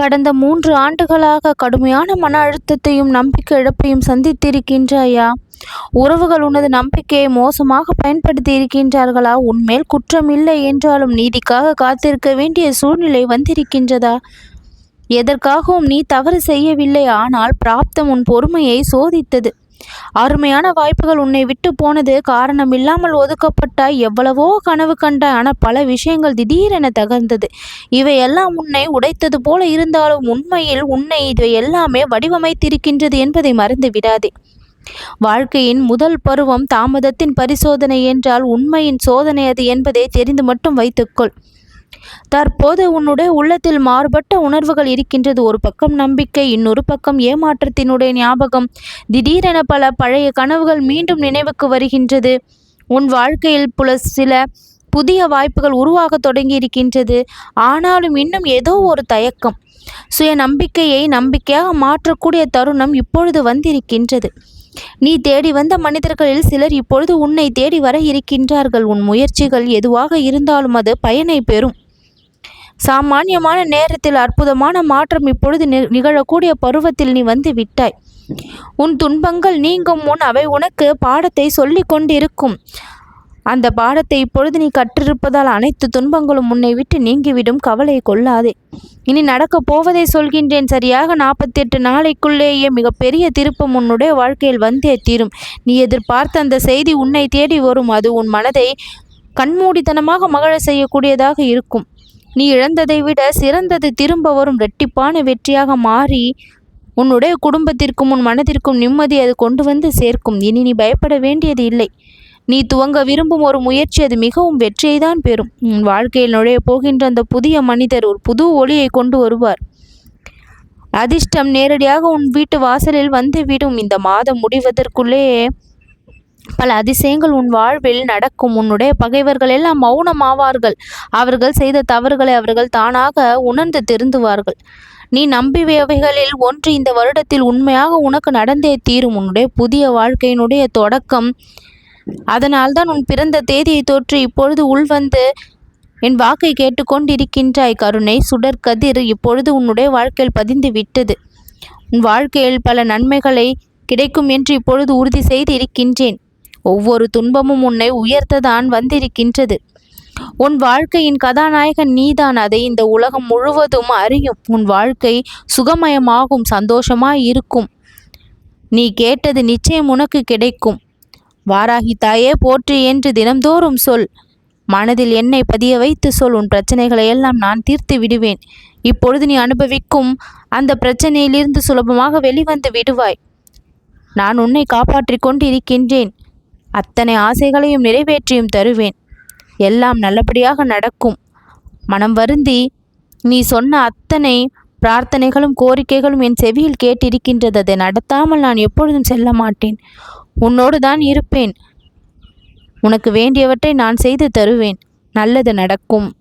கடந்த மூன்று ஆண்டுகளாக கடுமையான மன அழுத்தத்தையும் நம்பிக்கை இழப்பையும் சந்தித்திருக்கின்றாயா? உறவுகள் உனது நம்பிக்கையை மோசமாக பயன்படுத்தி இருக்கின்றார்களா உன்மேல் குற்றம் இல்லை என்றாலும் நீதிக்காக காத்திருக்க வேண்டிய சூழ்நிலை வந்திருக்கின்றதா? எதற்காகவும் நீ தவறு செய்யவில்லை. ஆனால் பிராப்தம் உன் பொறுமையை சோதித்தது. அருமையான வாய்ப்புகள் உன்னை விட்டு போனது காரணம் இல்லாமல் ஒதுக்கப்பட்டாய். எவ்வளவோ கனவு கண்டாய். ஆனால் பல விஷயங்கள் திடீரென தகர்ந்தது. இவையெல்லாம் உன்னை உடைத்தது போல இருந்தாலும் உண்மையில் உன்னை இவை எல்லாமே வடிவமைத்திருக்கின்றது என்பதை மறந்து விடாதே. வாழ்க்கையின் முதல் பருவம் தாமதத்தின் பரிசோதனை என்றால் உண்மையின் சோதனை அது என்பதை தெரிந்து மட்டும் வைத்துக்கொள். தற்போது உன்னுடைய உள்ளத்தில் மாறுபட்ட உணர்வுகள் இருக்கின்றது. ஒரு பக்கம் நம்பிக்கை இன்னொரு பக்கம் ஏமாற்றத்தினுடைய ஞாபகம். திடீரென பல பழைய கனவுகள் மீண்டும் நினைவுக்கு வருகின்றது. உன் வாழ்க்கையில் புல சில புதிய வாய்ப்புகள் உருவாக தொடங்கி இருக்கின்றது ஆனாலும் இன்னும் ஏதோ ஒரு தயக்கம் சுய நம்பிக்கையை நம்பிக்கையாக மாற்றக்கூடிய தருணம் இப்பொழுது வந்திருக்கின்றது. நீ தேடி வந்த மனிதர்களில் சிலர் இப்பொழுது உன்னை தேடி வர இருக்கின்றார்கள். உன் முயற்சிகள் எதுவாக இருந்தாலும் அது பயனை பெறும். சாமானியமான நேரத்தில் அற்புதமான மாற்றம் இப்பொழுது நிகழக்கூடிய பருவத்தில் நீ வந்து விட்டாய். உன் துன்பங்கள் நீங்கும் முன் அவை உனக்கு பாடத்தை சொல்லி கொண்டிருக்கும். அந்த பாடத்தை இப்பொழுது நீ கற்றிருப்பதால் அனைத்து துன்பங்களும் உன்னை விட்டு நீங்கிவிடும். கவலை கொள்ளாதே. இனி நடக்கப் போவதை சொல்கின்றேன். சரியாக நாற்பத்தெட்டு நாளைக்குள்ளேயே மிகப்பெரிய திருப்பம் உன்னுடைய வாழ்க்கையில் வந்தே தீரும். நீ எதிர்பார்த்த அந்த செய்தி உன்னை தேடி வரும். அது உன் மனதை கண்மூடித்தனமாக மகிழ செய்யக்கூடியதாக இருக்கும். நீ இழந்ததை விட சிறந்தது திரும்ப வரும் ரெட்டிப்பான வெற்றியாக மாறி உன்னுடைய குடும்பத்திற்கும் உன் மனதிற்கும் நிம்மதி அது கொண்டு வந்து சேர்க்கும். இனி நீ பயப்பட வேண்டியது இல்லை. நீ துவங்க விரும்பும் ஒரு முயற்சி அது மிகவும் வெற்றியை தான் பெறும். உன் வாழ்க்கையில் நுழைய போகின்ற அந்த புதிய மனிதர் ஒரு புது ஒளியை கொண்டு வருவார். அதிர்ஷ்டம் நேரடியாக உன் வீட்டு வாசலில் வந்துவிடும் இந்த மாதம் முடிவதற்குள்ளே பல அதிசயங்கள் உன் வாழ்வில் நடக்கும். உன்னுடைய பகைவர்கள் எல்லாம் மௌனமாவார்கள். அவர்கள் செய்த தவறுகளை அவர்கள் தானாக உணர்ந்து திருந்துவார்கள். நீ நம்பியவைகளில் ஒன்று இந்த வருடத்தில் உண்மையாக உனக்கு நடந்தே தீரும். உன்னுடைய புதிய வாழ்க்கையினுடைய தொடக்கம். அதனால்தான் உன் பிறந்த தேதியை தோற்று இப்பொழுது உள்வந்து என் வாக்கை கேட்டுக்கொண்டிருக்கின்றாய். கருணை சுடர் கதிர் இப்பொழுது உன்னுடைய வாழ்க்கையில் பதிந்து விட்டது. உன் வாழ்க்கையில் பல நன்மைகளை கிடைக்கும் என்று இப்பொழுது உறுதி செய்து இருக்கின்றேன் ஒவ்வொரு துன்பமும் உன்னை உயர்த்ததான் வந்திருக்கின்றது. உன் வாழ்க்கையின் கதாநாயகன் நீதான் அதை இந்த உலகம் முழுவதும் அறியும். உன் வாழ்க்கை சுகமயமாகும் சந்தோஷமாய் இருக்கும். நீ கேட்டது நிச்சயம் உனக்கு கிடைக்கும். வாராகி தாயே போற்றி என்று தினம்தோறும் சொல். மனதில் என்னை பதிய வைத்து சொல். உன் பிரச்சனைகளை எல்லாம் நான் தீர்த்து விடுவேன். இப்பொழுது நீ அனுபவிக்கும் அந்த பிரச்சனையிலிருந்து சுலபமாக வெளிவந்து விடுவாய். நான் உன்னை காப்பாற்றிக் கொண்டு இருக்கின்றேன் அத்தனை ஆசைகளையும் நிறைவேற்றியும் தருவேன். எல்லாம் நல்லபடியாக நடக்கும். மனம் வருந்தி நீ சொன்ன அத்தனை பிரார்த்தனைகளும் கோரிக்கைகளும் என் செவியில் கேட்டிருக்கின்றது அதை நடத்தாமல் நான் எப்பொழுதும் செல்ல மாட்டேன். உன்னோடு தான் இருப்பேன். உனக்கு வேண்டியவற்றை நான் செய்து தருவேன். நல்லது நடக்கும்.